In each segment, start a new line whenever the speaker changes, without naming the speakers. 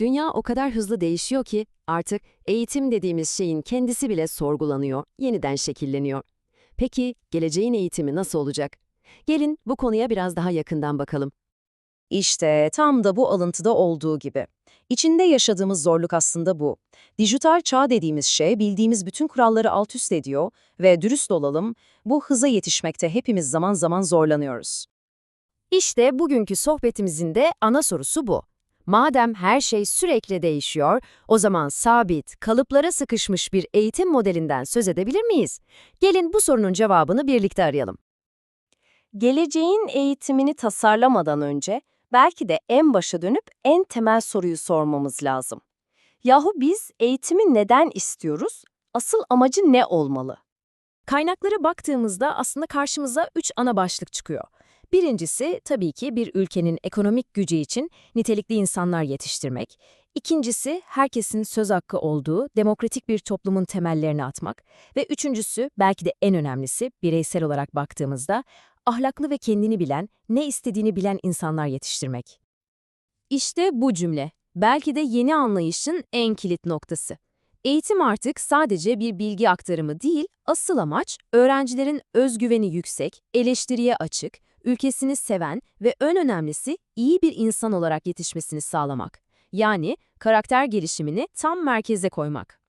Dünya o kadar hızlı değişiyor ki artık eğitim dediğimiz şeyin kendisi bile sorgulanıyor, yeniden şekilleniyor. Peki geleceğin eğitimi nasıl olacak? Gelin bu konuya biraz daha yakından bakalım.
İşte tam da bu alıntıda olduğu gibi. İçinde yaşadığımız zorluk aslında bu. Dijital çağ dediğimiz şey bildiğimiz bütün kuralları alt üst ediyor ve dürüst olalım, bu hıza yetişmekte hepimiz zaman zaman zorlanıyoruz.
İşte bugünkü sohbetimizin de ana sorusu bu. Madem her şey sürekli değişiyor, o zaman sabit, kalıplara sıkışmış bir eğitim modelinden söz edebilir miyiz? Gelin bu sorunun cevabını birlikte arayalım.
Geleceğin eğitimini tasarlamadan önce belki de en başa dönüp en temel soruyu sormamız lazım. Yahu biz eğitimi neden istiyoruz? Asıl amacı ne olmalı?
Kaynaklara baktığımızda aslında karşımıza üç ana başlık çıkıyor. Birincisi tabii ki bir ülkenin ekonomik gücü için nitelikli insanlar yetiştirmek. İkincisi herkesin söz hakkı olduğu demokratik bir toplumun temellerini atmak. Ve üçüncüsü belki de en önemlisi bireysel olarak baktığımızda ahlaklı ve kendini bilen, ne istediğini bilen insanlar yetiştirmek. İşte bu cümle belki de yeni anlayışın en kilit noktası. Eğitim artık sadece bir bilgi aktarımı değil, asıl amaç öğrencilerin özgüveni yüksek, eleştiriye açık, ülkesini seven ve en önemlisi iyi bir insan olarak yetişmesini sağlamak. Yani karakter gelişimini tam merkeze koymak.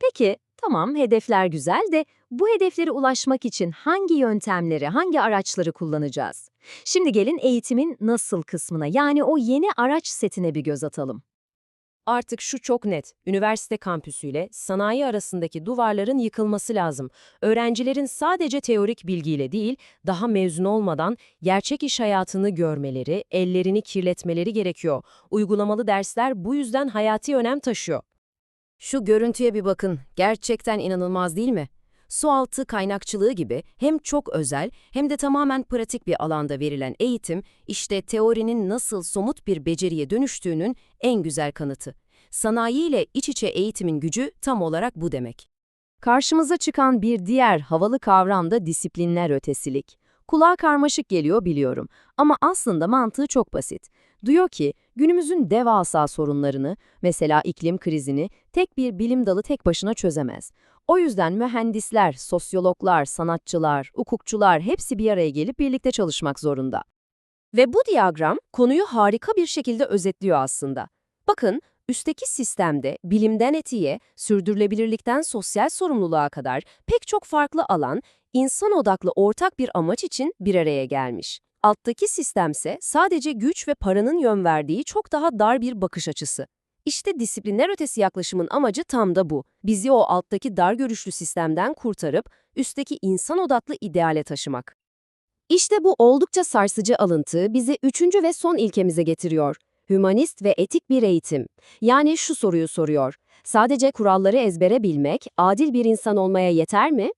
Peki, tamam hedefler güzel de bu hedeflere ulaşmak için hangi yöntemleri, hangi araçları kullanacağız? Şimdi gelin eğitimin nasıl kısmına yani o yeni araç setine bir göz atalım.
Artık şu çok net, üniversite kampüsüyle sanayi arasındaki duvarların yıkılması lazım. Öğrencilerin sadece teorik bilgiyle değil, daha mezun olmadan gerçek iş hayatını görmeleri, ellerini kirletmeleri gerekiyor. Uygulamalı dersler bu yüzden hayati önem taşıyor. Şu görüntüye bir bakın, gerçekten inanılmaz değil mi? Sualtı kaynakçılığı gibi hem çok özel hem de tamamen pratik bir alanda verilen eğitim, işte teorinin nasıl somut bir beceriye dönüştüğünün en güzel kanıtı. Sanayi ile iç içe eğitimin gücü tam olarak bu demek.
Karşımıza çıkan bir diğer havalı kavram da disiplinler ötesilik. Kulağa karmaşık geliyor biliyorum ama aslında mantığı çok basit. Diyor ki günümüzün devasa sorunlarını, mesela iklim krizini tek bir bilim dalı tek başına çözemez. O yüzden mühendisler, sosyologlar, sanatçılar, hukukçular hepsi bir araya gelip birlikte çalışmak zorunda.
Ve bu diyagram konuyu harika bir şekilde özetliyor aslında. Bakın, üstteki sistemde bilimden etiğe, sürdürülebilirlikten sosyal sorumluluğa kadar pek çok farklı alan, insan odaklı ortak bir amaç için bir araya gelmiş. Alttaki sistemse sadece güç ve paranın yön verdiği çok daha dar bir bakış açısı. İşte disiplinler ötesi yaklaşımın amacı tam da bu. Bizi o alttaki dar görüşlü sistemden kurtarıp üstteki insan odaklı ideale taşımak. İşte bu oldukça sarsıcı alıntı bizi üçüncü ve son ilkemize getiriyor. Hümanist ve etik bir eğitim. Yani şu soruyu soruyor. Sadece kuralları ezbere bilmek, adil bir insan olmaya yeter mi?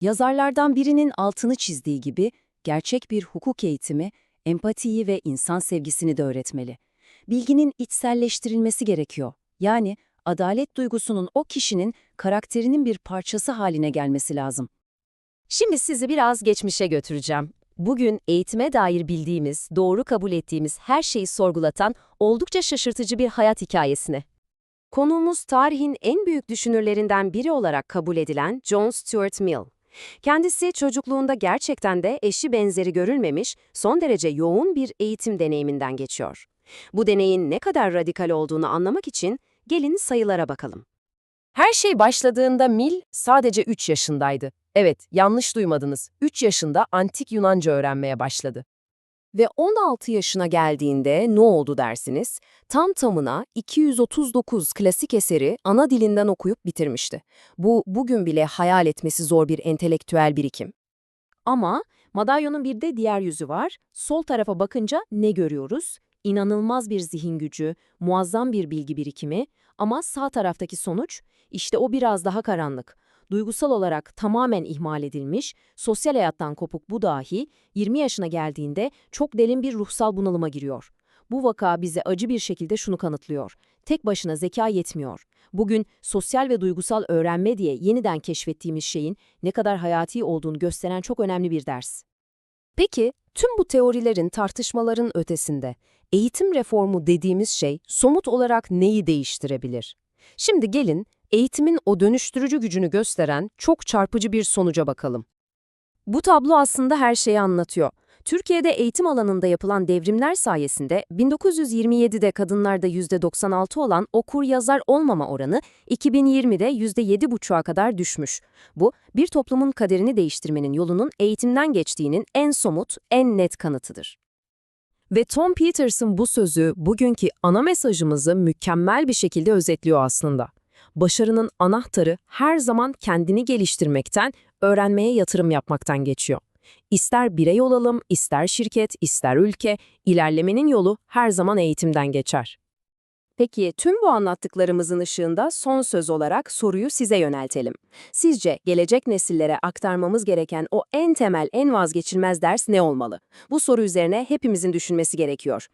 Yazarlardan birinin altını çizdiği gibi, gerçek bir hukuk eğitimi, empatiyi ve insan sevgisini de öğretmeli. Bilginin içselleştirilmesi gerekiyor. Yani adalet duygusunun o kişinin karakterinin bir parçası haline gelmesi lazım. Şimdi sizi biraz geçmişe götüreceğim. Bugün eğitime dair bildiğimiz, doğru kabul ettiğimiz her şeyi sorgulatan oldukça şaşırtıcı bir hayat hikayesine. Konuğumuz tarihin en büyük düşünürlerinden biri olarak kabul edilen John Stuart Mill. Kendisi çocukluğunda gerçekten de eşi benzeri görülmemiş, son derece yoğun bir eğitim deneyiminden geçiyor. Bu deneyin ne kadar radikal olduğunu anlamak için gelin sayılara bakalım. Her şey başladığında Mill sadece 3 yaşındaydı. Evet, yanlış duymadınız. 3 yaşında antik Yunanca öğrenmeye başladı. Ve 16 yaşına geldiğinde ne oldu dersiniz? Tam tamına 239 klasik eseri ana dilinden okuyup bitirmişti. Bu bugün bile hayal etmesi zor bir entelektüel birikim. Ama madalyonun bir de diğer yüzü var. Sol tarafa bakınca ne görüyoruz? İnanılmaz bir zihin gücü, muazzam bir bilgi birikimi ama sağ taraftaki sonuç işte o biraz daha karanlık. Duygusal olarak tamamen ihmal edilmiş, sosyal hayattan kopuk bu dahi 20 yaşına geldiğinde çok derin bir ruhsal bunalıma giriyor. Bu vaka bize acı bir şekilde şunu kanıtlıyor. Tek başına zeka yetmiyor. Bugün sosyal ve duygusal öğrenme diye yeniden keşfettiğimiz şeyin ne kadar hayati olduğunu gösteren çok önemli bir ders. Peki, Tüm bu teorilerin, tartışmaların ötesinde eğitim reformu dediğimiz şey somut olarak neyi değiştirebilir? Şimdi gelin eğitimin o dönüştürücü gücünü gösteren çok çarpıcı bir sonuca bakalım.
Bu tablo aslında her şeyi anlatıyor. Türkiye'de eğitim alanında yapılan devrimler sayesinde 1927'de kadınlarda %96 olan okur yazar olmama oranı 2020'de %7,5'a kadar düşmüş. Bu, bir toplumun kaderini değiştirmenin yolunun eğitimden geçtiğinin en somut, en net kanıtıdır. Ve Tom Peterson bu sözü bugünkü ana mesajımızı mükemmel bir şekilde özetliyor aslında. Başarının anahtarı her zaman kendini geliştirmekten, öğrenmeye yatırım yapmaktan geçiyor. İster birey olalım, ister şirket, ister ülke, ilerlemenin yolu her zaman eğitimden geçer.
Peki tüm bu anlattıklarımızın ışığında son söz olarak soruyu size yöneltelim. Sizce gelecek nesillere aktarmamız gereken o en temel, en vazgeçilmez ders ne olmalı? Bu soru üzerine hepimizin düşünmesi gerekiyor.